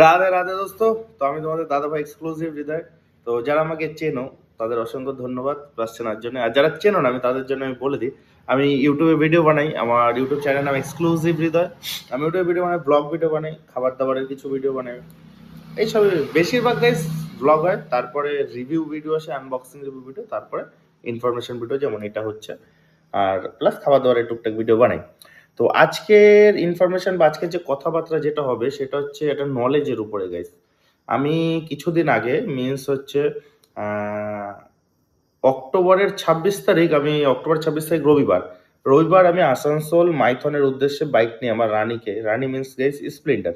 রাধে রাধে দোস্ত। তো আমি তোমাদের দাদা ভাই এক্সক্লুসিভ হৃদয়। তো যারা আমাকে চেনো, তাদের অসংখ্য ধন্যবাদ প্লাস চেনার জন্য আর যারা চেনো না, আমি তাদের জন্য আমি বলে দিই। আমি ইউটিউবে ভিডিও বানাই, আমার ইউটিউব চ্যানেল নাম এক্সক্লুসিভ হৃদয়। আমি ইউটিউবে ভিডিও বানাই ব্লগ ভিডিও বানাই খাবার দাবারের কিছু ভিডিও বানাই। এইসব বেশিরভাগ গাইস ব্লগ হয়, তারপরে রিভিউ ভিডিও আসে আনবক্সিং রিভিউ ভিডিও তারপরে ইনফরমেশন ভিডিও যেমন এটা হচ্ছে। আর প্লাস খাবার দাবারের টুকটাক ভিডিও বানাই। তো আজকের ইনফরমেশন বা আজকের যে কথাবার্তা যেটা হবে, সেটা হচ্ছে এটা নলেজের উপরে গাইস আমি কিছুদিন আগে মিনস হচ্ছে অক্টোবরের ছাব্বিশ তারিখ, আমি অক্টোবর ছাব্বিশ তারিখ রবিবার রবিবার আমি আসানসোল মাইথনের উদ্দেশ্যে বাইক নিয়ে আমার রানীকে, Rani means guys Splendor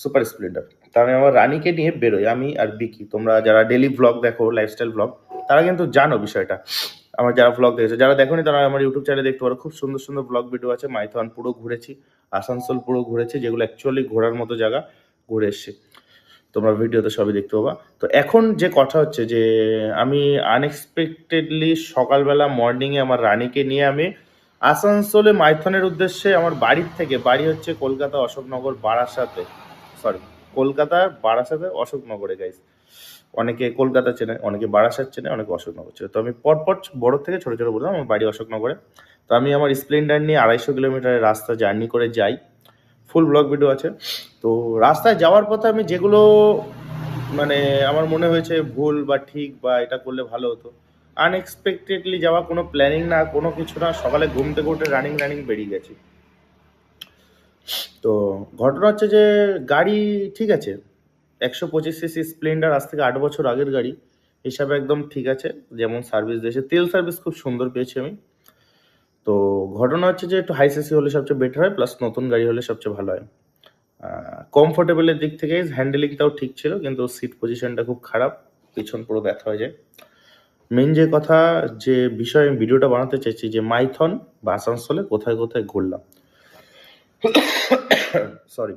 super Splendor তা আমি আমার রানীকে নিয়ে বেরোই, আমি আর বিকি। তোমরা যারা ডেলি ব্লগ দেখো লাইফস্টাইল ব্লগ তারা কিন্তু জানো বিষয়টা। আমার যারা ব্লগ দেখেছে, যারা দেখোনি তারা আমার ইউটিউব চ্যানেলে দেখতে পারো। খুব সুন্দর সুন্দর ব্লগ ভিডিও আছে। মাইথন পুরো ঘুরেছি, আসানসোল পুরো ঘুরেছি, যেগুলো অ্যাকচুয়ালি ঘোরার মতো জায়গা ঘুরে এসেছি। তোমরা ভিডিওতে সবই দেখতে পাবা। তো এখন যে কথা হচ্ছে যে, আমি আনএক্সপেক্টেডলি সকালবেলা মর্নিংয়ে আমার রানীকে নিয়ে আমি আসানসোলে মাইথনের উদ্দেশ্যে আমার বাড়ির থেকে, বাড়ি হচ্ছে কলকাতা অশোকনগর বারাসাতে। সরি কলকাতার বারাসাতে, অশোকনগরে গাইস অনেকে কলকাতা চেনে, অনেকে বারাসাত চেনে, অনেকে অশোকনগর চেনে। তো আমি পরপর বড় থেকে ছোট ছোট বললাম, আমার বাড়ি অশোকনগরে। তো আমি আমার স্প্লেন্ডার নিয়ে আড়াইশো কিলোমিটারের রাস্তা জার্নি করে যাই। ফুল ব্লগ ভিডিও আছে। তো রাস্তায় যাওয়ার পথে আমি যেগুলো মানে আমার মনে হয়েছে ভুল বা ঠিক বা এটা করলে ভালো হতো আনএক্সপেক্টেডলি যাওয়া কোনো প্ল্যানিং না, কোনো কিছু না, সকালে ঘুম থেকে উঠে রানিং রানিং বেরিয়ে গেছি। তো ঘটনা হচ্ছে যে গাড়ি ঠিক আছে, একশো পঁচিশ সিসি স্প্লেন্ডার আজ থেকে আট বছর আগের গাড়ি, হিসাবে একদম ঠিক আছে, যেমন সার্ভিস দিয়েছে। তেল সার্ভিস খুব সুন্দর পেয়েছি আমি। তো ঘটনা হচ্ছে যে একটু হাই সিসি হলে সবচেয়ে বেটার হয় প্লাস নতুন গাড়ি হলে সবচেয়ে ভালো হয়। কমফোর্টেবলের দিক থেকে হ্যান্ডেলিংটাও ঠিক ছিল, কিন্তু সিট পজিশনটা খুব খারাপ, পিছন পুরো ব্যথা হয়ে যায়। মেন যে কথা, যে বিষয়ে আমি ভিডিওটা বানাতে চাইছি, যে মাইথন বা আসানসোলে কোথায় কোথায় ঘুরলাম। সরি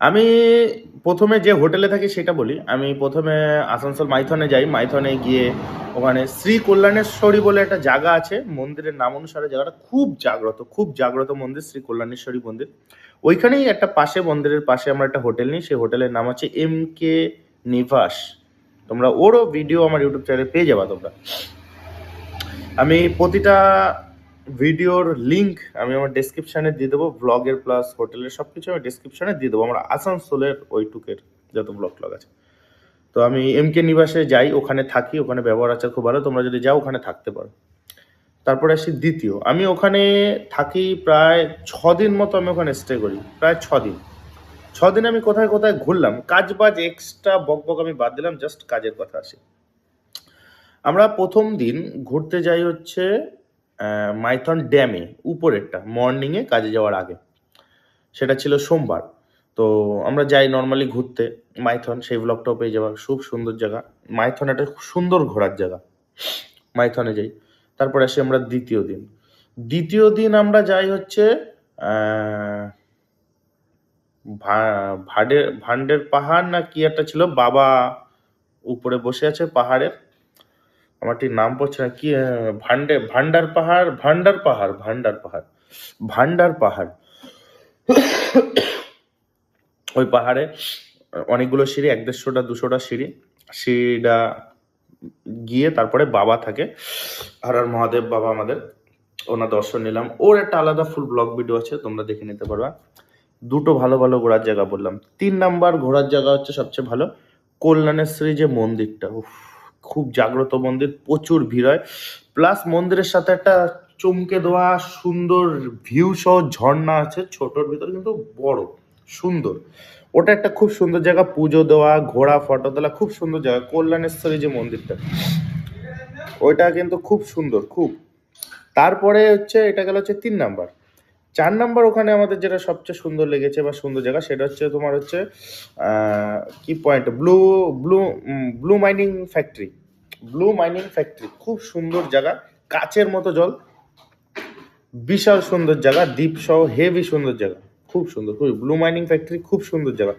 আমি প্রথমে যে হোটেলে থাকি সেটা বলি। আমি প্রথমে আসানসোল মাইথনে যাই। মাইথনে গিয়ে ওখানে শ্রী কল্যাণেশ্বরী বলে একটা জায়গা আছে। মন্দিরের নাম অনুসারে জায়গাটা খুব জাগ্রত খুব জাগ্রত মন্দির শ্রী কল্যাণেশ্বরী মন্দির। ওইখানেই একটা পাশে, মন্দিরের পাশে আমরা একটা হোটেল নিই। সেই হোটেলের নাম হচ্ছে এম কে নিভাস তোমরা ওরও ভিডিও আমার ইউটিউব চ্যানেলে পেয়ে যাবা তোমরা। আমি প্রতিটা ভিডিওর লিংক আমি আমার ডেসক্রিপশানে দিয়ে দেবো ব্লগের প্লাস হোটেলের সব কিছু আমি ডেসক্রিপশানে দিয়ে দেবো, আমার আসানসোলের ওই টুকের যত ব্লগ ট্লগ আছে। তো আমি এম কে নিবাসে যাই, ওখানে থাকি, ওখানে ব্যবহার আছে খুব ভালো, তোমরা যদি যাও, ওখানে থাকতে পারো। তারপরে আসি দ্বিতীয়, আমি ওখানে থাকি প্রায় দিন মতো আমি ওখানে স্টে করি, প্রায় দিন দিন আমি কোথায় কোথায় ঘুরলাম, কাজ বাজ এক্সট্রা বক বক আমি বাদ দিলাম জাস্ট কাজের কথা আসি। আমরা প্রথম দিন ঘুরতে যাই হচ্ছে মাইথন ড্যামে, উপরেরটা, মর্নিংয়ে কাজে যাওয়ার আগে। সেটা ছিল সোমবার। তো আমরা যাই নর্মালি ঘুরতে। মাইথন, সেই ব্লগটাও পেয়ে যাওয়া খুব সুন্দর জায়গা। মাইথন একটা সুন্দর ঘোরার জায়গা। মাইথনে যাই। তারপরে আসি আমরা দ্বিতীয় দিন। দ্বিতীয় দিন আমরা যাই হচ্ছে ভাডের ভান্ডের পাহাড় না কি একটা ছিল? বাবা উপরে বসে আছে পাহাড়ের। আমার ঠিক নাম পড়ছে না কি ভান্ডে ভান্ডার পাহাড় ভান্ডার পাহাড় ভান্ডার পাহাড় ভান্ডার পাহাড়। ওই পাহাড়ে অনেকগুলো সিঁড়ি এক দেড়শোটা দুশোটা সিঁড়ি। সিঁড়িটা গিয়ে তারপরে বাবা থাকে আর আর মহাদেব বাবা আমাদের। ওনার দর্শন নিলাম। ওর একটা আলাদা ফুল ব্লগ ভিডিও আছে তোমরা দেখে নিতে পারবা। দুটো ভালো ভালো ঘোরার জায়গা বললাম। তিন নাম্বার ঘোরার জায়গা হচ্ছে সবচেয়ে ভালো কল্যাণেশ্বরী যে মন্দিরটা উফ, খুব জাগ্রত মন্দির, প্রচুর ভিড় হয়। প্লাস মন্দিরের সাথে একটা চমকে দেওয়া সুন্দর ভিউ সহ ঝর্ণা আছে, ছোটর ভিতরে কিন্তু বড়, সুন্দর। ওটা একটা খুব সুন্দর জায়গা, পুজো দেওয়া, ঘোড়া, ফটো তোলা, খুব সুন্দর জায়গা, কল্যাণেশ্বরী যে মন্দিরটা। ওইটা কিন্তু খুব সুন্দর, খুব। তারপরে হচ্ছে, এটা গেল হচ্ছে তিন নাম্বার। চার নাম্বার ওখানে আমাদের যেটা সবচেয়ে সুন্দর লেগেছে বা সুন্দর জায়গা, সেটা হচ্ছে তোমার হচ্ছে কি point blue blue blue mining factory blue mining factory খুব সুন্দর জায়গা, কাচের মতো জল, বিশাল সুন্দর জায়গা দ্বীপ সহ হেভি সুন্দর জায়গা, খুব সুন্দর, খুবই ব্লু মাইনিং ফ্যাক্টরি খুব সুন্দর জায়গা।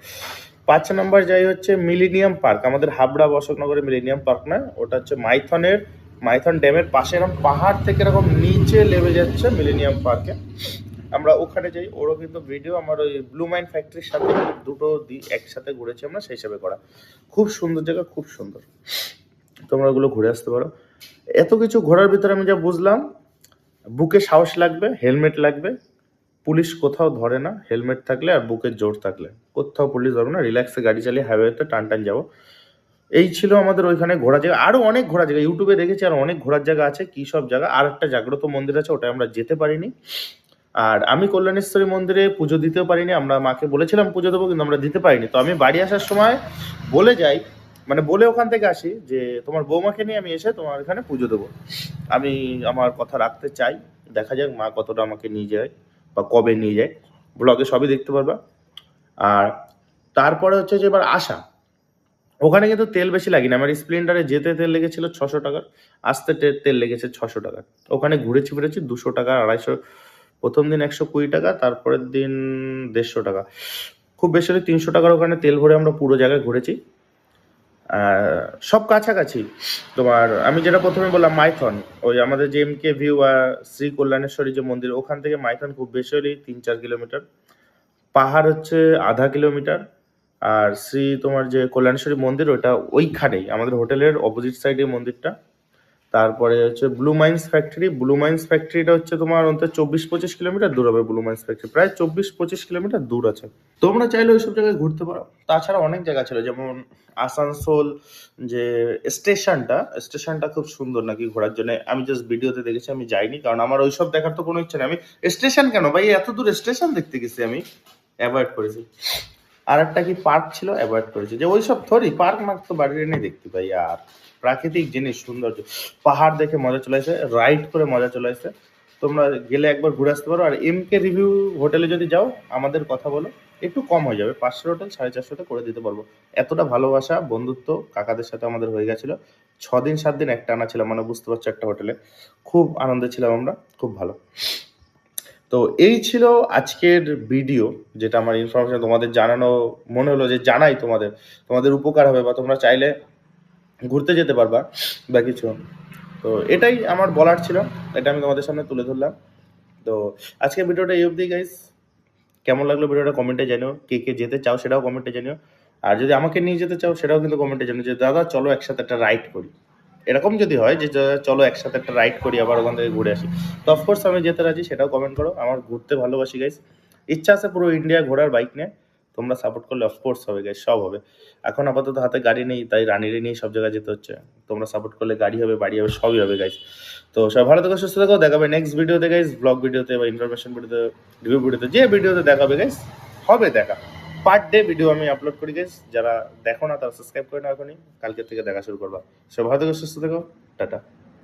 পাঁচ নাম্বার যাই হচ্ছে মিলিনিয়াম পার্ক আমাদের হাবড়া বা অশোকনগরে মিলেনিয়াম পার্ক না, ওটা হচ্ছে মাইথনের, মাইথন ড্যামের পাশে এরকম পাহাড় থেকে এরকম নিচে নেমে যাচ্ছে মিলেনিয়াম পার্কে আমরা ওখানে যাই, ওরও কিন্তু ভিডিও আমার ওই ব্লু মাইন ফ্যাক্টরির সাথে দুটো একসাথে ঘুরেছি আমরা, সেই হিসাবে করা। খুব সুন্দর জায়গা, খুব সুন্দর। তোমরা ওগুলো ঘুরে আসতে পারো। এত কিছু ঘোরার ভিতরে আমি যা বুঝলাম, বুকে সাহস লাগবে, হেলমেট লাগবে, পুলিশ কোথাও ধরে না, হেলমেট থাকলে আর বুকের জোর থাকলে। কোথাও পুলিশ ধরবে না, রিল্যাক্সে গাড়ি চালিয়ে হাইওয়েতে টান টান যাব। এই ছিল আমাদের ওইখানে ঘোরা জায়গা। আরও অনেক ঘোরা জায়গা, ইউটিউবে দেখেছি আর অনেক ঘোরার জায়গা আছে, কী সব জায়গা আর একটা জাগ্রত মন্দির আছে ওটা আমরা যেতে পারিনি। আর আমি কল্যাণেশ্বরী মন্দিরে পুজো দিতেও পারিনি, আমরা মাকে বলেছিলাম পুজো দেবো, কিন্তু আমরা দিতে পারিনি। তো আমি বাড়ি আসার সময় বলে যাই মানে বলে ওখান থেকে আসি যে, তোমার বৌমাকে নিয়ে আমি এসে তোমার এখানে পুজো দেবো। আমি আমার কথা রাখতে চাই, দেখা যাক মা কতটা আমাকে নিয়ে যায় বা কবে নিয়ে যায়। ব্লগে সবই দেখতে পারবা। আর তারপরে হচ্ছে যে এবার আসা। ওখানে কিন্তু তেল বেশি লাগেনি, আমার স্প্লেন্ডারে যেতে তেল লেগেছিল ছশো টাকার, আসতে তেল লেগেছে ছশো টাকা ওখানে ঘুরেছি ফিরেছি দুশো টাকা, আড়াইশো প্রথম দিন একশো কুড়ি টাকা, তারপরের দিন দেড়শো টাকা। খুব বেশি হলে তিনশো টাকার ওখানে তেল ভরে আমরা পুরো জায়গায় ঘুরেছি। সব কাছাকাছি। তোমার, আমি যেটা প্রথমে বললাম, মাইথন। ওই আমাদের যে এম কে ভিউ আর শ্রী কল্যাণেশ্বরী যে মন্দির, ওখান থেকে মাইথন খুব বেশি হলেই তিন চার কিলোমিটার। পাহাড় হচ্ছে আধা কিলোমিটার। আর শ্রী তোমার যে কল্যাণেশ্বরী মন্দির, ওটা ওইখানেই। আমাদের হোটেলের অপোজিট সাইডে মন্দিরটা। তারপরে হচ্ছে blue mines factory blue mines ফ্যাক্টরিটা হচ্ছে তোমার অন্তত চব্বিশ পঁচিশ কিলোমিটার দূর হবে ব্লু মাইন্স ফ্যাক্টরি প্রায় চব্বিশ পঁচিশ কিলোমিটার দূর আছে। তোমরা চাইলে ওইসব জায়গায় ঘুরতে পারো। তাছাড়া অনেক জায়গা ছিল, যেমন আসানসোল যে স্টেশনটা স্টেশনটা খুব সুন্দর নাকি ঘোরার জন্য। আমি জাস্ট ভিডিওতে দেখেছি, আমি যাইনি, কারণ আমার ওইসব দেখার তো কোনো ইচ্ছা নেই। আমি স্টেশন কেন ভাই? এত দূর স্টেশন দেখতে গেছি আমি। অ্যাভয়েড করেছি। আর একটা কি পার্ক ছিল? অ্যাভয়েড করেছি। যে ওইসব থরি পার্ক মার্ক তো বাড়ির এনে দেখতে পাই, আর প্রাকৃতিক জিনিস সৌন্দর্য। পাহাড় দেখে মজা চলে আসে রাইড করে মজা চলে আসে। তোমরা গেলে একবার ঘুরে আসতে পারো। আর এম কে রিভিউ হোটেলে যদি যাও, আমাদের কথা বলো, একটু কম হয়ে যাবে। পাঁচশো হোটেল সাড়ে চারশোটা করে দিতে পারব। এতটা ভালোবাসা, বন্ধুত্ব কাকাদের সাথে আমাদের হয়ে গেছিল। ছ দিন সাত দিন একটা আনা ছিলাম মানে বুঝতে পারছ একটা হোটেলে খুব আনন্দে ছিলাম আমরা, খুব ভালো। তো এই ছিল আজকের ভিডিও যেটা আমার ইনফরমেশন তোমাদের জানানো, মনে হলো যে জানাই তোমাদের। তোমাদের উপকার হবে, বা তোমরা চাইলে ঘুরতে যেতে পারবা বা কিছু। তো এটাই আমার বলার ছিল। এটা আমি তোমাদের সামনে তুলে ধরলাম। তো আজকের ভিডিওটা এই অবধি গাইস কেমন লাগল ভিডিওটা কমেন্টে জানিও। কে কে যেতে চাও সেটাও কমেন্টে জানিও। আর যদি আমাকে নিয়ে যেতে চাও সেটাও কিন্তু কমেন্টে জানিও যে, দাদা, চলো একসাথে একটা রাইড করি। এরকম যদি হয় যে চলো একসাথে একটা রাইড করি, আবার ওখান থেকে ঘুরে আসি। তো অফকোর্স আমি যেতে রাজি, সেটাও কমেন্ট করো। আমার ঘুরতে ভালোবাসি গাইস ইচ্ছা আছে পুরো ইন্ডিয়া ঘোরার বাইক নিয়ে। তোমরা সাপোর্ট করলে অফকোর্স হবে গাইস সব হবে। এখন আপাতত হাতে গাড়ি নেই, তাই রানিরে নিয়ে সব জায়গায় যেতে হচ্ছে। তোমরা সাপোর্ট করলে গাড়ি হবে, বাড়ি হবে, সবই হবে গাইস তো সবাই ভালো থেকো, সুস্থ থেকো, দেখাবে নেক্সট ভিডিওতে গাইস ব্লগ ভিডিওতে বা ইনফরমেশন ভিডিওতে রিভিউ ভিডিওতে যে ভিডিওতে দেখাবে গাইস হবে দেখা। পার ডে ভিডিও আমি আপলোড করি গাইস যারা দেখো না তারা সাবস্ক্রাইব করে না এখনই কালকে থেকে দেখা শুরু করবা। সবাই ভালো থেকো, সুস্থ থেকো, টাটা।